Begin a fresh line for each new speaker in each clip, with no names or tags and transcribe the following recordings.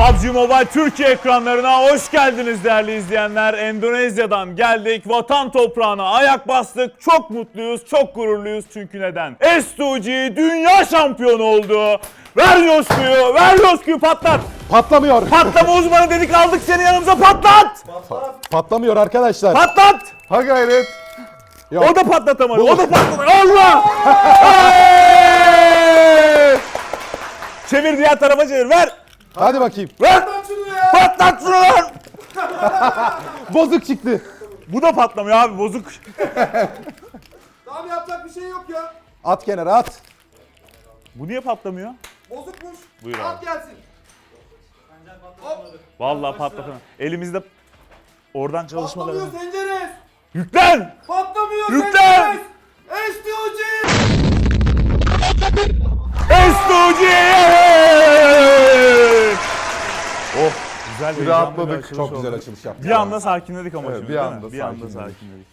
PUBG Mobile Türkiye ekranlarına hoş geldiniz değerli izleyenler. Endonezya'dan geldik, vatan toprağına ayak bastık. Çok mutluyuz, çok gururluyuz çünkü neden? S2G dünya şampiyonu oldu. Ver coşkuyu, ver coşkuyu patlat.
Patlamıyor.
Patlama uzmanı dedik aldık seni yanımıza patlat.
Patlamıyor arkadaşlar.
Patlat.
ha gayret.
O da patlatamadı, o da patladı. Allah! çevir diğer tarafa çevir, ver.
Hadi bakayım.
Ver. Patlat şunu lan.
Bozuk çıktı.
Bu da patlamıyor abi, bozuk.
Tamam yapacak bir şey yok ya.
At kenara at.
Bu niye patlamıyor?
Bozukmuş.
Buyur
At
abi.
gelsin. Hop.
Vallahi patlatamıyor. Elimizde oradan çalışmaları.
Patlamıyor Senceres.
Yüklen!
Patlamıyor
Yüklen!
Senceres. STOG.
S2G! Oh, güzel bir
rahatladık.
heyecanlı bir
Çok
açılış
güzel
oldu.
açılış yaptı.
Bir anda sakinledik ama
Evet,
şimdi
bir
değil
anda
mi? Bir anda
sakinledik.
sakinledik.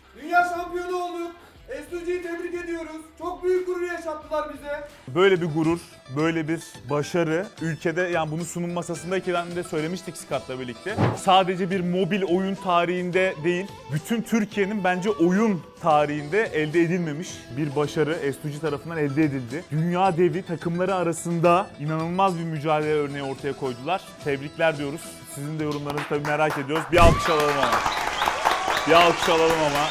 Gurur yaşattılar bize.
Böyle bir gurur, böyle bir başarı ülkede yani bunu sunum masasındayken de söylemiştik Scott'la birlikte. Sadece bir mobil oyun tarihinde değil, bütün Türkiye'nin bence oyun tarihinde elde edilmemiş bir başarı S2G tarafından elde edildi. Dünya devi takımları arasında inanılmaz bir mücadele örneği ortaya koydular. Tebrikler diyoruz. Sizin de yorumlarınızı tabii merak ediyoruz. Bir alkış alalım ama. Bir alkış alalım ama.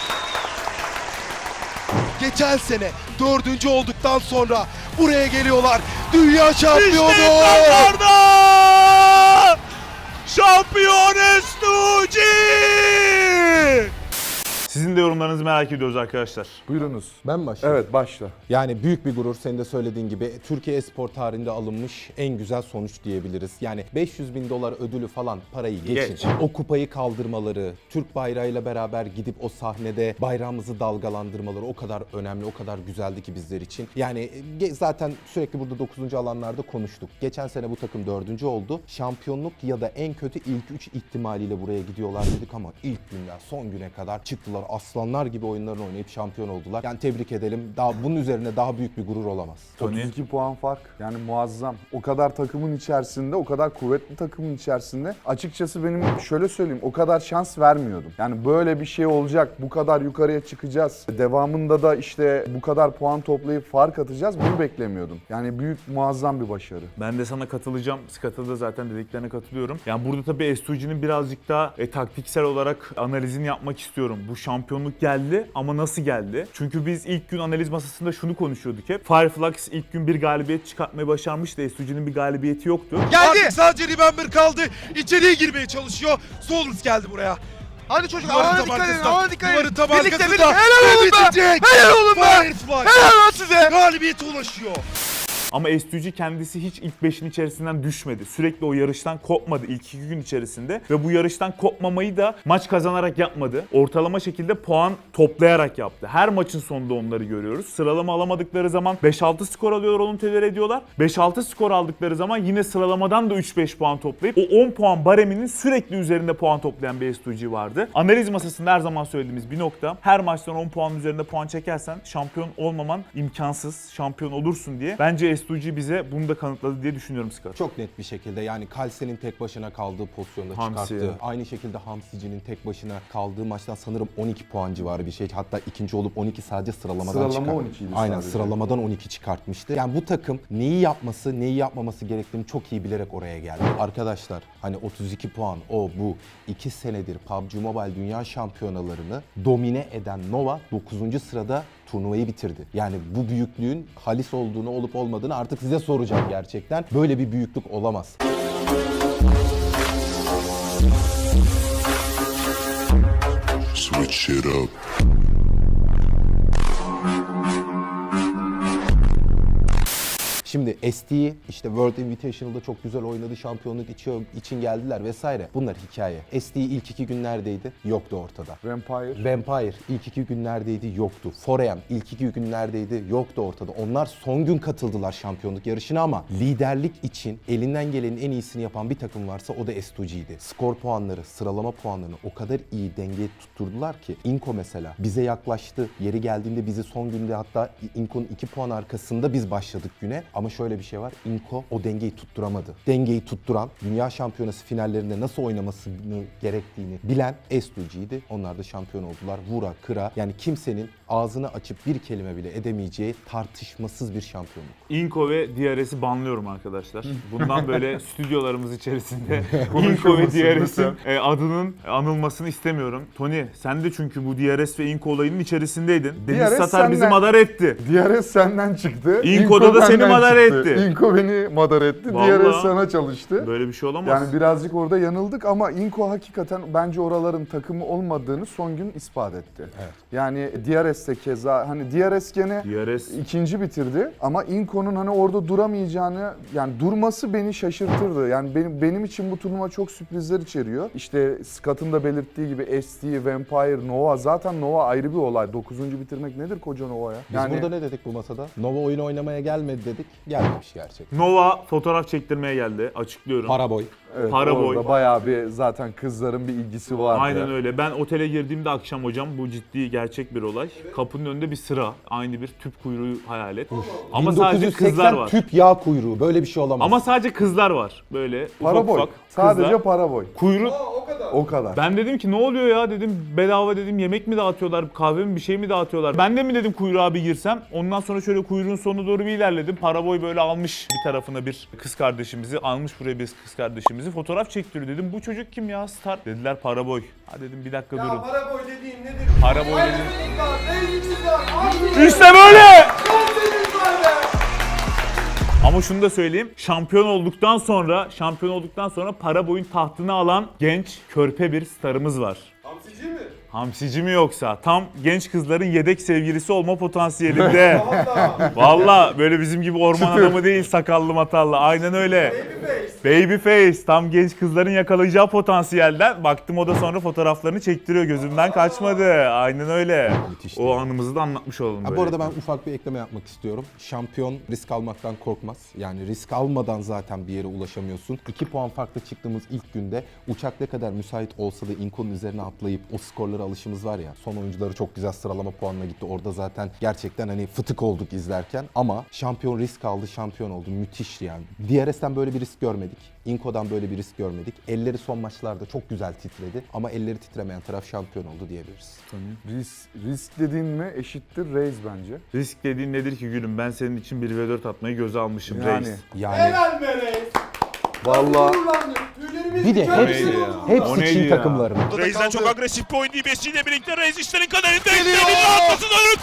Geçen sene dördüncü olduktan sonra buraya geliyorlar. Dünya şampiyonu.
ekranlarda! Şampiyon S2G! Sizin de yorumlarınızı merak ediyoruz arkadaşlar.
Buyurunuz.
Ben mi başlayayım?
Evet başla.
Yani büyük bir gurur senin de söylediğin gibi Türkiye espor tarihinde alınmış en güzel sonuç diyebiliriz. Yani 500 bin dolar ödülü falan parayı geçin.
Geç.
O kupayı kaldırmaları, Türk bayrağıyla beraber gidip o sahnede bayrağımızı dalgalandırmaları o kadar önemli, o kadar güzeldi ki bizler için. Yani ge- zaten sürekli burada 9. alanlarda konuştuk. Geçen sene bu takım 4. oldu. Şampiyonluk ya da en kötü ilk 3 ihtimaliyle buraya gidiyorlar dedik ama ilk günden son güne kadar çıktılar. Aslanlar gibi oyunlarını oynayıp şampiyon oldular. Yani tebrik edelim. Daha bunun üzerine daha büyük bir gurur olamaz.
Tony.
32 puan fark. Yani muazzam. O kadar takımın içerisinde, o kadar kuvvetli takımın içerisinde. Açıkçası benim şöyle söyleyeyim, o kadar şans vermiyordum. Yani böyle bir şey olacak, bu kadar yukarıya çıkacağız. Devamında da işte bu kadar puan toplayıp fark atacağız. Bunu beklemiyordum. Yani büyük, muazzam bir başarı.
Ben de sana katılacağım. Scott'a da zaten dediklerine katılıyorum. Yani burada tabii S2G'nin birazcık daha e, taktiksel olarak analizini yapmak istiyorum. Bu şampiyonluk geldi ama nasıl geldi? Çünkü biz ilk gün analiz masasında şunu konuşuyorduk hep. Fireflux ilk gün bir galibiyet çıkartmaya başarmıştı. S2G'nin bir galibiyeti yoktu.
Geldi. Artık sadece Remember kaldı. İçeriye girmeye çalışıyor. Solus geldi buraya.
Hadi çocuk
tam
dikkat edin aman dikkat edin.
Duvarın tam
Birlikte
arkasında.
birlikte helal olun be. Helal olun be.
Firefly.
Helal lan size.
Galibiyete ulaşıyor.
Ama S2G kendisi hiç ilk 5'in içerisinden düşmedi. Sürekli o yarıştan kopmadı ilk iki gün içerisinde. Ve bu yarıştan kopmamayı da maç kazanarak yapmadı. Ortalama şekilde puan toplayarak yaptı. Her maçın sonunda onları görüyoruz. Sıralama alamadıkları zaman 5-6 skor alıyorlar, onu tolere ediyorlar. 5-6 skor aldıkları zaman yine sıralamadan da 3-5 puan toplayıp o 10 puan bareminin sürekli üzerinde puan toplayan bir S2G vardı. Analiz masasında her zaman söylediğimiz bir nokta. Her maçtan 10 puan üzerinde puan çekersen şampiyon olmaman imkansız. Şampiyon olursun diye. Bence S2G bize bunu da kanıtladı diye düşünüyorum Scott.
Çok net bir şekilde yani Kalse'nin tek başına kaldığı pozisyonda
Hamsi.
çıkarttı. Aynı şekilde Hamsici'nin tek başına kaldığı maçtan sanırım 12 puan civarı bir şey. Hatta ikinci olup 12 sadece sıralamadan
Sıralama
çıkarttı.
12 'ydi
Aynen
sadece.
sıralamadan 12 çıkartmıştı. Yani bu takım neyi yapması, neyi yapmaması gerektiğini çok iyi bilerek oraya geldi. Arkadaşlar hani 32 puan o bu 2 senedir PUBG Mobile Dünya Şampiyonalarını domine eden Nova 9. sırada turnuvayı bitirdi. Yani bu büyüklüğün halis olduğunu olup olmadığını artık size soracağım gerçekten. Böyle bir büyüklük olamaz.
Switch it up.
Şimdi ST işte World Invitational'da çok güzel oynadı, şampiyonluk içi- için geldiler vesaire. Bunlar hikaye. ST ilk iki gün neredeydi? Yoktu ortada.
Vampire.
Vampire ilk iki gün neredeydi? Yoktu. Foreign ilk iki gün neredeydi? Yoktu ortada. Onlar son gün katıldılar şampiyonluk yarışına ama liderlik için elinden gelenin en iyisini yapan bir takım varsa o da S2G'ydi. Skor puanları, sıralama puanlarını o kadar iyi dengeye tutturdular ki Inko mesela bize yaklaştı. Yeri geldiğinde bizi son günde hatta Inko'nun 2 puan arkasında biz başladık güne Ama şöyle bir şey var. Inko o dengeyi tutturamadı. Dengeyi tutturan, dünya şampiyonası finallerinde nasıl oynamasını gerektiğini bilen S2G'ydi. Onlar da şampiyon oldular. Vura, kıra. Yani kimsenin ağzını açıp bir kelime bile edemeyeceği tartışmasız bir şampiyonluk.
Inko ve DRS'i banlıyorum arkadaşlar. Bundan böyle stüdyolarımız içerisinde Inko ve DRS'in e, adının anılmasını istemiyorum. Tony sen de çünkü bu DRS ve Inko olayının içerisindeydin. Deniz
DRS
Satar bizi
senden-
madar etti.
DRS senden çıktı.
İnko'da da seni madara
çıktı.
etti.
Inko beni madar etti.
Vallahi.
DRS sana çalıştı.
Böyle bir şey olamaz.
Yani birazcık orada yanıldık ama Inko hakikaten bence oraların takımı olmadığını son gün ispat etti.
Evet.
Yani DRS de keza hani DRS gene
DRS
ikinci bitirdi ama Inko'nun hani orada duramayacağını yani durması beni şaşırtırdı. Yani benim benim için bu turnuva çok sürprizler içeriyor. İşte Scott'ın da belirttiği gibi ST, Vampire, Nova zaten Nova ayrı bir olay. Dokuzuncu bitirmek nedir koca Nova'ya?
Biz burada ne dedik bu masada? Nova oyun oynamaya gelmedi dedik. Gelmemiş gerçekten.
Nova fotoğraf çektirmeye geldi. Açıklıyorum.
Paraboy.
Evet,
para
orada
boy.
bayağı bir zaten kızların bir ilgisi vardı.
Aynen öyle. Ben otele girdiğimde akşam hocam bu ciddi gerçek bir olay. Kapının önünde bir sıra. Aynı bir tüp kuyruğu hayal et. Ama sadece
1980
kızlar var.
tüp yağ kuyruğu. Böyle bir şey olamaz.
Ama sadece kızlar var. Böyle
Para
ufak
boy.
ufak
Sadece
kızlar.
para boy.
Kuyruk.
Aa o kadar.
O kadar.
Ben dedim ki ne oluyor ya dedim bedava dedim yemek mi dağıtıyorlar kahve mi bir şey mi dağıtıyorlar. Ben de mi dedim kuyruğa bir girsem ondan sonra şöyle kuyruğun sonuna doğru bir ilerledim. Paraboy böyle almış bir tarafına bir kız kardeşimizi almış buraya bir kız kardeşimizi fotoğraf çektiriyor dedim bu çocuk kim ya star dediler paraboy. Ha dedim bir dakika
Ya
durun.
para boy dediğin nedir?
Para boy
Hayır,
dediğin-
var, var.
İşte böyle.
var be.
Ama şunu da söyleyeyim. Şampiyon olduktan sonra, şampiyon olduktan sonra para boyun tahtını alan genç körpe bir starımız var.
Hamsici mi?
Hamsici mi yoksa? Tam genç kızların yedek sevgilisi olma potansiyelinde.
Valla.
Böyle bizim gibi orman adamı değil sakallı matallı. Aynen öyle.
Babyface.
Tam genç kızların yakalayacağı potansiyelden. Baktım o da sonra fotoğraflarını çektiriyor gözümden kaçmadı. Aynen öyle.
Müthiş
O anımızı da anlatmış olalım
Ha,
böyle.
bu arada ben ufak bir ekleme yapmak istiyorum. Şampiyon risk almaktan korkmaz. Yani risk almadan zaten bir yere ulaşamıyorsun. 2 puan farklı çıktığımız ilk günde uçak ne kadar müsait olsa da Inco'nun üzerine atlayıp o skorlara alışımız var ya. Son oyuncuları çok güzel sıralama puanına gitti. Orada zaten gerçekten hani fıtık olduk izlerken. Ama şampiyon risk aldı, şampiyon oldu. Müthişti yani. DRS'ten böyle bir risk görmedik. Inco'dan böyle bir risk görmedik. Elleri son maçlarda çok güzel titredi. Ama elleri titremeyen taraf şampiyon oldu diyebiliriz.
Risk, risk dediğin mi eşittir raise bence.
Risk dediğin nedir ki gülüm? Ben senin için 1 ve 4 atmayı göze almışım
Yani.
reis.
Yani
Helal be reis. Tüylerimiz
bir de hepsi.
O
hepsi
neydi
Çin
ya?
takımları.
Reis'den çok
agresif bir oyun Messi ile birlikte Reis işlerin kaderinde.
Geliyor.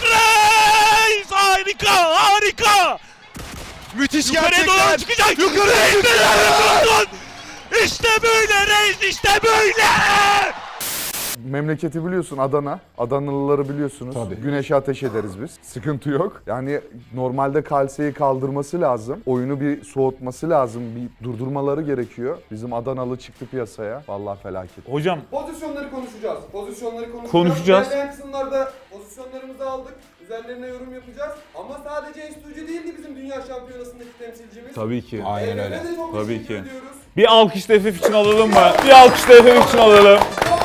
Reis harika harika.
Müthiş
Yukarıya
gerçekten.
doğru çıkacak.
Yukarı
Reis neler yapıyorsun? İşte böyle Reis işte böyle.
Memleketi biliyorsun Adana. Adanalıları biliyorsunuz.
Tabii.
Güneşe ateş ederiz biz. Sıkıntı yok. Yani normalde Kalse'yi kaldırması lazım. Oyunu bir soğutması lazım. Bir durdurmaları gerekiyor. Bizim Adanalı çıktı piyasaya. Vallahi felaket.
Hocam
Pozisyonları konuşacağız. Pozisyonları konuşacağız.
Konuşacağız.
İlerleyen kısımlarda pozisyonlarımızı aldık. Üzerlerine yorum yapacağız. Ama sadece Estucu değildi bizim dünya şampiyonasındaki temsilcimiz.
tabii ki.
Aynen öyle.
Tabii ki.
ediyoruz.
Bir alkış da için alalım mı? Bir alkış da için alalım.
Çok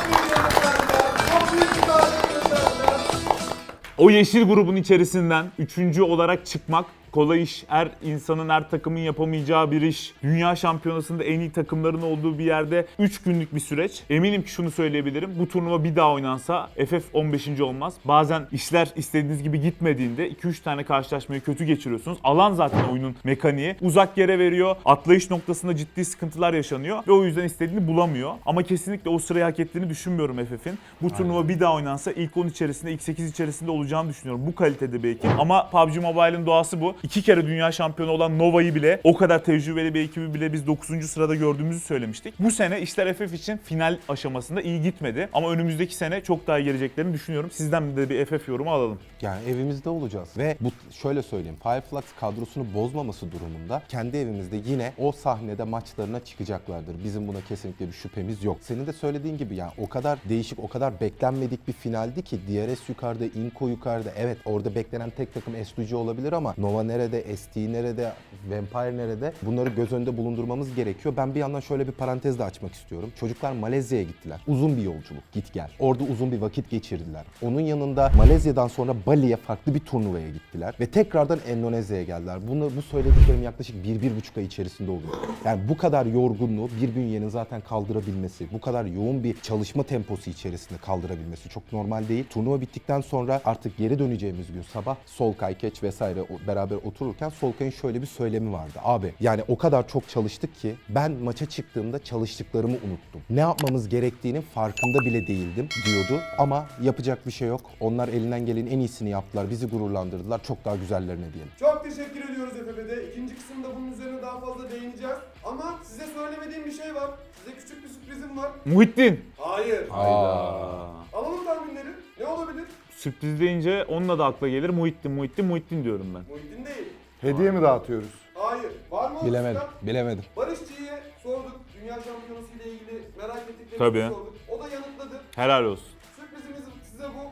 O yeşil grubun içerisinden üçüncü olarak çıkmak kolay iş. Her insanın, her takımın yapamayacağı bir iş. Dünya şampiyonasında en iyi takımların olduğu bir yerde 3 günlük bir süreç. Eminim ki şunu söyleyebilirim. Bu turnuva bir daha oynansa FF 15. olmaz. Bazen işler istediğiniz gibi gitmediğinde 2-3 tane karşılaşmayı kötü geçiriyorsunuz. Alan zaten oyunun mekaniği. Uzak yere veriyor. Atlayış noktasında ciddi sıkıntılar yaşanıyor ve o yüzden istediğini bulamıyor. Ama kesinlikle o sırayı hak ettiğini düşünmüyorum FF'in. Bu turnuva bir daha oynansa ilk 10 içerisinde, ilk 8 içerisinde olacağını düşünüyorum. Bu kalitede belki. Ama PUBG Mobile'ın doğası bu. İki kere dünya şampiyonu olan Nova'yı bile, o kadar tecrübeli bir ekibi bile biz 9. sırada gördüğümüzü söylemiştik. Bu sene işler FF için final aşamasında iyi gitmedi. Ama önümüzdeki sene çok daha iyi geleceklerini düşünüyorum. Sizden de bir FF yorumu alalım.
Yani evimizde olacağız ve bu şöyle söyleyeyim Fireflux kadrosunu bozmaması durumunda kendi evimizde yine o sahnede maçlarına çıkacaklardır. Bizim buna kesinlikle bir şüphemiz yok. Senin de söylediğin gibi yani o kadar değişik, o kadar beklenmedik bir finaldi ki DRS yukarıda, Inco yukarıda. Evet orada beklenen tek takım S2G olabilir ama Nova nerede, ST nerede, Vampire nerede bunları göz önünde bulundurmamız gerekiyor. Ben bir yandan şöyle bir parantez de açmak istiyorum. Çocuklar Malezya'ya gittiler. Uzun bir yolculuk git gel. Orada uzun bir vakit geçirdiler. Onun yanında Malezya'dan sonra Bali'ye farklı bir turnuvaya gittiler. Ve tekrardan Endonezya'ya geldiler. Bunu, bu söylediklerim yaklaşık bir, bir buçuk ay içerisinde oluyor. Yani bu kadar yorgunluğu bir bünyenin zaten kaldırabilmesi, bu kadar yoğun bir çalışma temposu içerisinde kaldırabilmesi çok normal değil. Turnuva bittikten sonra artık geri döneceğimiz gün sabah Solkay, Keç vesaire beraber otururken Solkay'ın şöyle bir söylemi vardı. Abi yani o kadar çok çalıştık ki ben maça çıktığımda çalıştıklarımı unuttum. Ne yapmamız gerektiğinin farkında bile değildim diyordu. Ama yapacak bir şey yok. Onlar elinden gelenin en iyisini yaptılar. Bizi gururlandırdılar. Çok daha güzellerine diyelim.
Çok teşekkür ediyoruz FF'de. İkinci kısımda bunun üzerine daha fazla değineceğiz. Ama size söylemediğim bir şey var. Size küçük bir sürprizim var.
Muhittin.
Hayır.
Aa.
Alalım tahminleri. Ne olabilir?
Sürpriz deyince onunla da akla gelir. Muhittin, Muhittin, Muhittin diyorum ben.
Muhittin değil.
Hediye mi dağıtıyoruz?
Hayır. Var mı o
Bilemedim,
sistem?
bilemedim.
Barışçı'ya sorduk. Dünya şampiyonası ile ilgili merak ettiklerimizi
Tabii.
sorduk. O da yanıtladı.
Helal olsun.
Sürprizimiz size bu.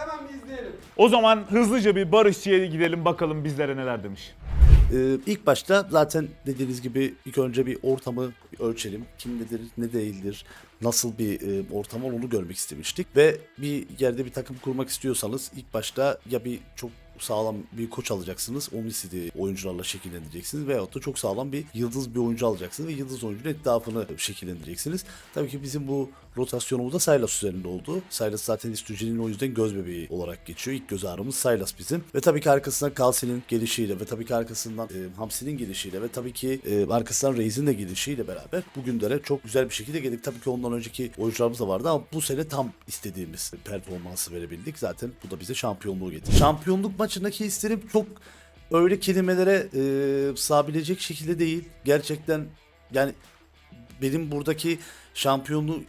Hemen bir izleyelim.
O zaman hızlıca bir Barışçı'ya gidelim bakalım bizlere neler demiş.
Ee, ilk başta zaten dediğiniz gibi ilk önce bir ortamı ölçelim. Kim nedir, ne değildir, nasıl bir e, ortam var onu görmek istemiştik. Ve bir yerde bir takım kurmak istiyorsanız ilk başta ya bir çok sağlam bir koç alacaksınız. Onun istediği oyuncularla şekillendireceksiniz. Veyahut da çok sağlam bir yıldız bir oyuncu alacaksınız ve yıldız oyuncunun etrafını şekillendireceksiniz. Tabii ki bizim bu rotasyonumuz da Silas üzerinde oldu. Silas zaten İstüce'nin o yüzden göz bebeği olarak geçiyor. İlk göz ağrımız Silas bizim. Ve tabii ki arkasından Kalsi'nin gelişiyle ve tabii ki arkasından e, Hamsi'nin gelişiyle ve tabii ki e, arkasından Reis'in de gelişiyle beraber bugünlere çok güzel bir şekilde geldik. Tabii ki ondan önceki oyuncularımız da vardı ama bu sene tam istediğimiz performansı verebildik. Zaten bu da bize şampiyonluğu getirdi. Şampiyonluk maçındaki hislerim çok öyle kelimelere e, sığabilecek şekilde değil. Gerçekten yani benim buradaki şampiyonluğu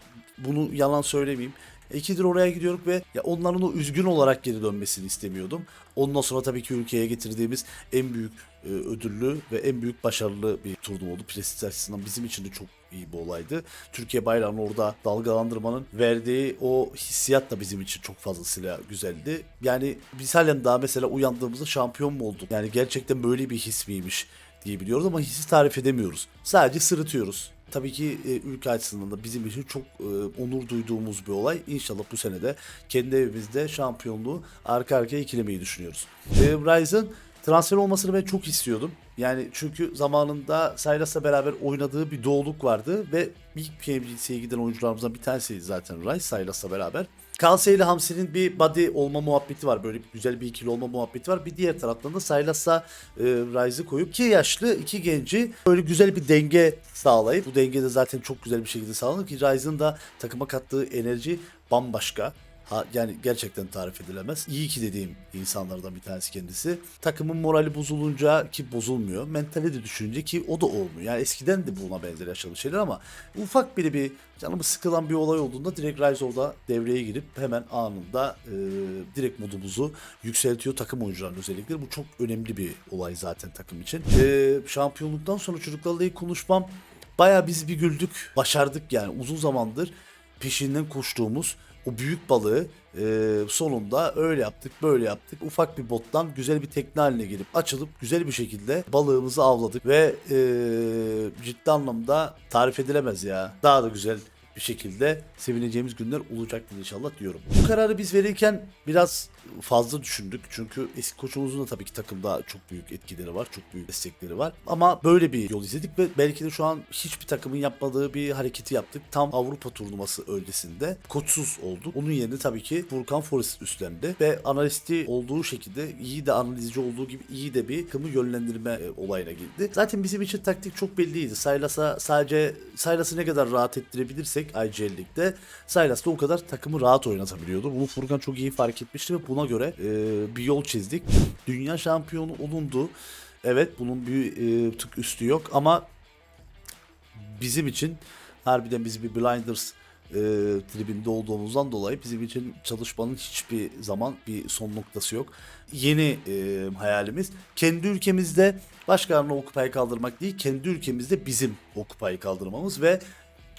bunu yalan söylemeyeyim. İkidir oraya gidiyorum ve ya onların o üzgün olarak geri dönmesini istemiyordum. Ondan sonra tabii ki ülkeye getirdiğimiz en büyük e, ödüllü ve en büyük başarılı bir turnuva oldu. Prestij açısından bizim için de çok iyi bir olaydı. Türkiye bayrağını orada dalgalandırmanın verdiği o hissiyat da bizim için çok fazlasıyla güzeldi. Yani biz halen daha mesela uyandığımızda şampiyon mu olduk? Yani gerçekten böyle bir his miymiş diyebiliyoruz ama hissi tarif edemiyoruz. Sadece sırıtıyoruz. Tabii ki e, ülke açısından da bizim için çok e, onur duyduğumuz bir olay. İnşallah bu sene de kendi evimizde şampiyonluğu arka arkaya ikilemeyi düşünüyoruz. E, Ryzen transfer olmasını ben çok istiyordum. Yani çünkü zamanında Silas'la beraber oynadığı bir doğuluk vardı ve ilk PMGC'ye giden oyuncularımızdan bir tanesiydi zaten Rice Silas'la beraber. Kalse ile Hamsi'nin bir body olma muhabbeti var. Böyle güzel bir ikili olma muhabbeti var. Bir diğer taraftan da Silas'la e, Rise'ı koyup iki yaşlı, iki genci böyle güzel bir denge sağlayıp bu denge de zaten çok güzel bir şekilde sağlanır ki Rise'ın da takıma kattığı enerji bambaşka. Yani gerçekten tarif edilemez. İyi ki dediğim insanlardan bir tanesi kendisi. Takımın morali bozulunca ki bozulmuyor. Mentali de düşününce ki o da olmuyor. Yani eskiden de buna benzer yaşadığı şeyler ama ufak biri bir canımı sıkılan bir olay olduğunda direkt Rise orada devreye girip hemen anında e, direkt modumuzu yükseltiyor takım oyuncularının özellikleri. Bu çok önemli bir olay zaten takım için. E, şampiyonluktan sonra çocuklarla ilk konuşmam Baya biz bir güldük, başardık yani uzun zamandır peşinden koştuğumuz o büyük balığı e, sonunda öyle yaptık böyle yaptık. Ufak bir bottan güzel bir tekne haline gelip açılıp güzel bir şekilde balığımızı avladık ve e, ciddi anlamda tarif edilemez ya. Daha da güzel bir şekilde sevineceğimiz günler olacaktır inşallah diyorum. Bu kararı biz verirken biraz fazla düşündük. Çünkü eski koçumuzun da tabii ki takımda çok büyük etkileri var. Çok büyük destekleri var. Ama böyle bir yol izledik ve belki de şu an hiçbir takımın yapmadığı bir hareketi yaptık. Tam Avrupa turnuvası öncesinde koçsuz olduk. Onun yerine tabii ki Furkan Forest üstlendi ve analisti olduğu şekilde iyi de analizci olduğu gibi iyi de bir takımı yönlendirme e, olayına girdi. Zaten bizim için taktik çok belliydi. Silas'a sadece Silas'ı ne kadar rahat ettirebilirsek IGL Lig'de Silas da o kadar takımı rahat oynatabiliyordu. Bunu Furkan çok iyi fark etmişti ve buna göre e, bir yol çizdik. Dünya şampiyonu olundu. Evet bunun bir e, tık üstü yok ama bizim için harbiden biz bir blinders e, tribinde olduğumuzdan dolayı bizim için çalışmanın hiçbir zaman bir son noktası yok. Yeni e, hayalimiz kendi ülkemizde başkalarına o kupayı kaldırmak değil, kendi ülkemizde bizim o kupayı kaldırmamız ve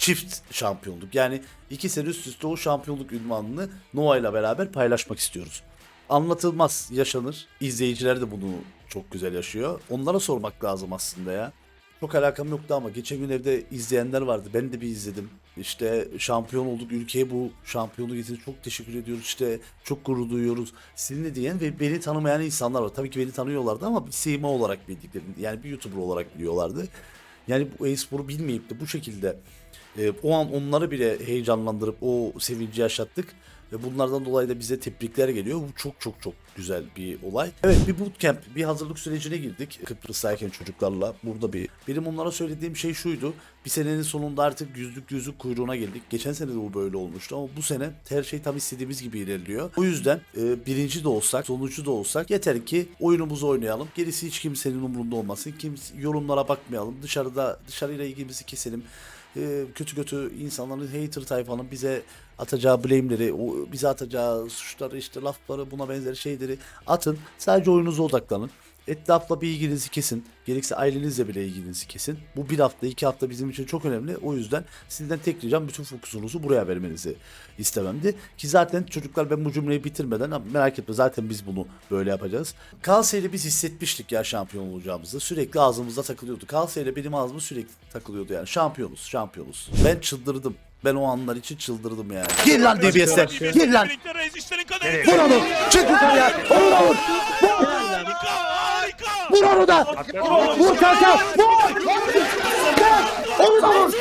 çift şampiyonluk. Yani iki sene üst üste o şampiyonluk ünvanını Nova ile beraber paylaşmak istiyoruz. anlatılmaz, yaşanır. İzleyiciler de bunu çok güzel yaşıyor. Onlara sormak lazım aslında ya. Çok alakam yoktu ama geçen gün evde izleyenler vardı. Ben de bir izledim. İşte şampiyon olduk. Ülkeye bu şampiyonu getirdi. Çok teşekkür ediyoruz. İşte çok gurur duyuyoruz. Sizinle diyen ve beni tanımayan insanlar var. Tabii ki beni tanıyorlardı ama bir sima olarak bildiklerini yani bir YouTuber olarak biliyorlardı. Yani bu e-sporu bilmeyip de bu şekilde e, o an onları bile heyecanlandırıp o sevinci yaşattık. Ve bunlardan dolayı da bize tebrikler geliyor. Bu çok çok çok güzel bir olay. Evet bir bootcamp, bir hazırlık sürecine girdik. Kıbrıs'tayken çocuklarla. Burada bir. Benim onlara söylediğim şey şuydu. Bir senenin sonunda artık yüzlük yüzlük kuyruğuna geldik. Geçen sene de bu böyle olmuştu ama bu sene her şey tam istediğimiz gibi ilerliyor. O yüzden e, birinci de olsak, sonuncu da olsak yeter ki oyunumuzu oynayalım. Gerisi hiç kimsenin umurunda olmasın. Kimse, yorumlara bakmayalım. Dışarıda dışarıyla ilgimizi keselim e, kötü kötü insanların hater tayfanın bize atacağı blame'leri, bize atacağı suçları işte lafları buna benzer şeyleri atın. Sadece oyununuza odaklanın. Etrafla bir ilginizi kesin. Gerekse ailenizle bile ilginizi kesin. Bu bir hafta, iki hafta bizim için çok önemli. O yüzden sizden tek ricam bütün fokusunuzu buraya vermenizi istememdi. Ki zaten çocuklar ben bu cümleyi bitirmeden "Ama merak etme zaten biz bunu böyle yapacağız. Kalsey'le biz hissetmiştik ya şampiyon olacağımızı. Sürekli ağzımızda takılıyordu. Kalsey'le benim ağzıma sürekli takılıyordu yani. Şampiyonuz, şampiyonuz. Ben çıldırdım. Ben o anlar için çıldırdım yani. Gir lan DBS'e. Gir lan. Vur onu. Çık yukarıya. Onu da vur.
Harika.
Vur onu da. Vur kanka. Vur. Gel. Onu da vur.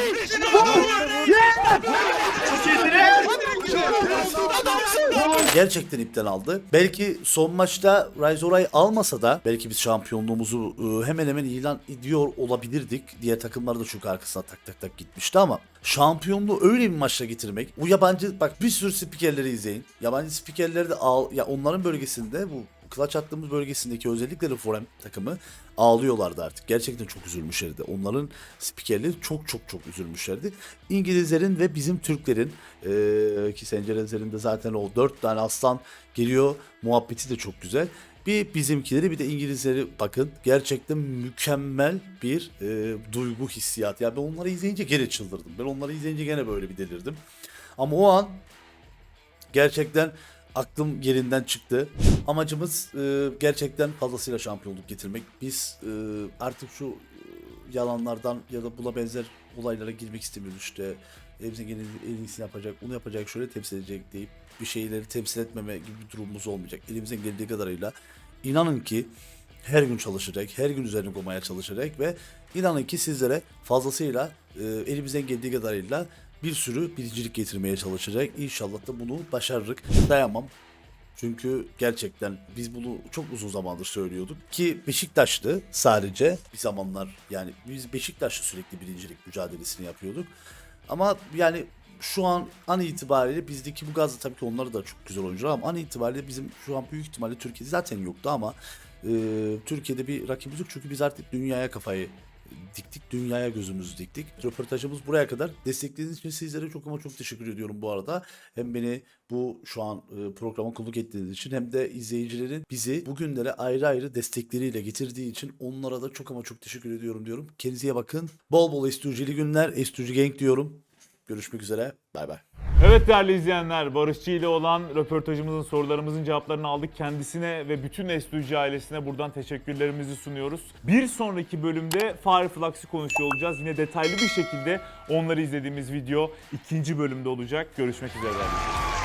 Gerçekten ipten aldı. Belki son maçta Rise Oray almasa da belki biz şampiyonluğumuzu e, hemen hemen ilan ediyor olabilirdik. Diğer takımlar da çünkü arkasına tak tak tak gitmişti ama şampiyonluğu öyle bir maçla getirmek. Bu yabancı bak bir sürü spikerleri izleyin. Yabancı spikerleri de al ya onların bölgesinde bu clutch attığımız bölgesindeki özellikle de Forem takımı ağlıyorlardı artık. Gerçekten çok üzülmüşlerdi. Onların spikerleri çok çok çok üzülmüşlerdi. İngilizlerin ve bizim Türklerin eee ki Sencerezlerin de zaten o dört tane aslan geliyor. Muhabbeti de çok güzel. Bir bizimkileri bir de İngilizleri bakın gerçekten mükemmel bir eee, duygu hissiyat. Ya ben onları izleyince gene çıldırdım. Ben onları izleyince gene böyle bir delirdim. Ama o an gerçekten aklım yerinden çıktı. Amacımız e, gerçekten fazlasıyla şampiyonluk getirmek. Biz e, artık şu e, yalanlardan ya da buna benzer olaylara girmek istemiyoruz işte. Gelen en iyisini yapacak, bunu yapacak, şöyle temsil edecek deyip bir şeyleri temsil etmeme gibi bir durumumuz olmayacak. Elimizden geldiği kadarıyla inanın ki her gün çalışacak, her gün üzerine koymaya çalışacak ve inanın ki sizlere fazlasıyla e, elimizden geldiği kadarıyla bir sürü birincilik getirmeye çalışacak. İnşallah da bunu başarırız. Dayanmam. Çünkü gerçekten biz bunu çok uzun zamandır söylüyorduk ki Beşiktaş'tı sadece bir zamanlar yani biz Beşiktaş'ta sürekli birincilik mücadelesini yapıyorduk. Ama yani şu an an itibariyle bizdeki bu gazlı tabii ki onları da çok güzel oyuncular ama an itibariyle bizim şu an büyük ihtimalle Türkiye'de zaten yoktu ama e, Türkiye'de bir rakibimiz yok çünkü biz artık dünyaya kafayı diktik, dünyaya gözümüzü diktik. Röportajımız buraya kadar. Desteklediğiniz için sizlere çok ama çok teşekkür ediyorum bu arada. Hem beni bu şu an e, programa konuk ettiğiniz için hem de izleyicilerin bizi bugünlere ayrı ayrı destekleriyle getirdiği için onlara da çok ama çok teşekkür ediyorum diyorum. Kendinize bakın. Bol bol estücili günler, estücü gang diyorum. Görüşmek üzere. Bay bay.
Evet değerli izleyenler, Barışçı ile olan röportajımızın sorularımızın cevaplarını aldık. Kendisine ve bütün S2G ailesine buradan teşekkürlerimizi sunuyoruz. Bir sonraki bölümde Fireflux'ı konuşuyor olacağız. Yine detaylı bir şekilde onları izlediğimiz video ikinci bölümde olacak. Görüşmek üzere. değerli.